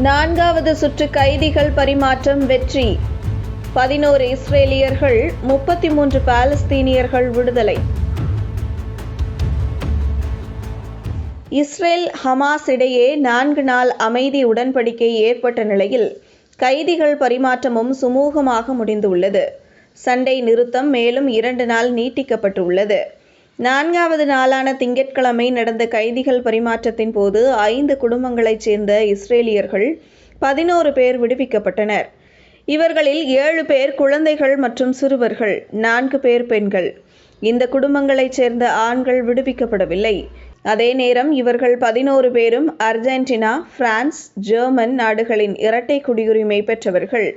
நான்காவது சுற்று கைதிகள் பரிமாற்றம் வெற்றி. பதினோரு இஸ்ரேலியர்கள் முப்பத்தி மூன்று பாலஸ்தீனியர்கள் விடுதலை. இஸ்ரேல் ஹமாஸ் இடையே நான்கு நாள் அமைதி உடன்படிக்கை ஏற்பட்ட நிலையில் கைதிகள் பரிமாற்றமும் சுமூகமாக முடிந்துள்ளது. சண்டை நிறுத்தம் மேலும் இரண்டு நாள் நீட்டிக்கப்பட்டுள்ளது. நான்காவது நாளான திங்கட்கிழமை நடந்த கைதிகள் பரிமாற்றத்தின் போது ஐந்து குடும்பங்களைச் சேர்ந்த இஸ்ரேலியர்கள் பதினோரு பேர் விடுவிக்கப்பட்டனர். இவர்களில் ஏழு பேர் குழந்தைகள் மற்றும் சிறுவர்கள் நான்கு பேர் பெண்கள். இந்த குடும்பங்களைச் சேர்ந்த ஆண்கள் விடுவிக்கப்படவில்லை. அதே நேரம் இவர்கள் பதினோரு பேரும் அர்ஜென்டினா பிரான்ஸ் ஜெர்மன் நாடுகளின் இரட்டை குடியுரிமை பெற்றவர்கள்.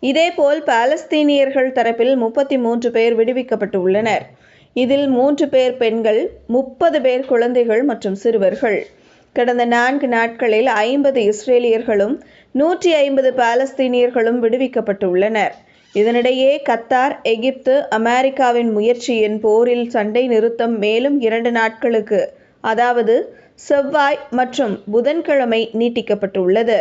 இதேபோல் பாலஸ்தீனியர்கள் தரப்பில் முப்பத்தி மூன்று பேர் விடுவிக்கப்பட்டுள்ளனர். இதில் மூன்று பேர் பெண்கள் முப்பது பேர் குழந்தைகள் மற்றும் சிறுவர்கள். கடந்த நான்கு நாட்களில் ஐம்பது இஸ்ரேலியர்களும் நூற்றி ஐம்பது பாலஸ்தீனியர்களும் விடுவிக்கப்பட்டுள்ளனர். இதனிடையே கத்தார் எகிப்து அமெரிக்காவின் முயற்சியின் போரில் சண்டை நிறுத்தம் மேலும் இரண்டு நாட்களுக்கு அதாவது செவ்வாய் மற்றும் புதன்கிழமை நீட்டிக்கப்பட்டுள்ளது.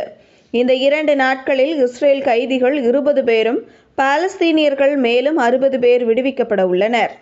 இந்த இரண்டு நாட்களில் இஸ்ரேல் கைதிகள் இருபது பேரும் பாலஸ்தீனியர்கள் மேலும் அறுபது பேர் விடுவிக்கப்பட உள்ளனர்.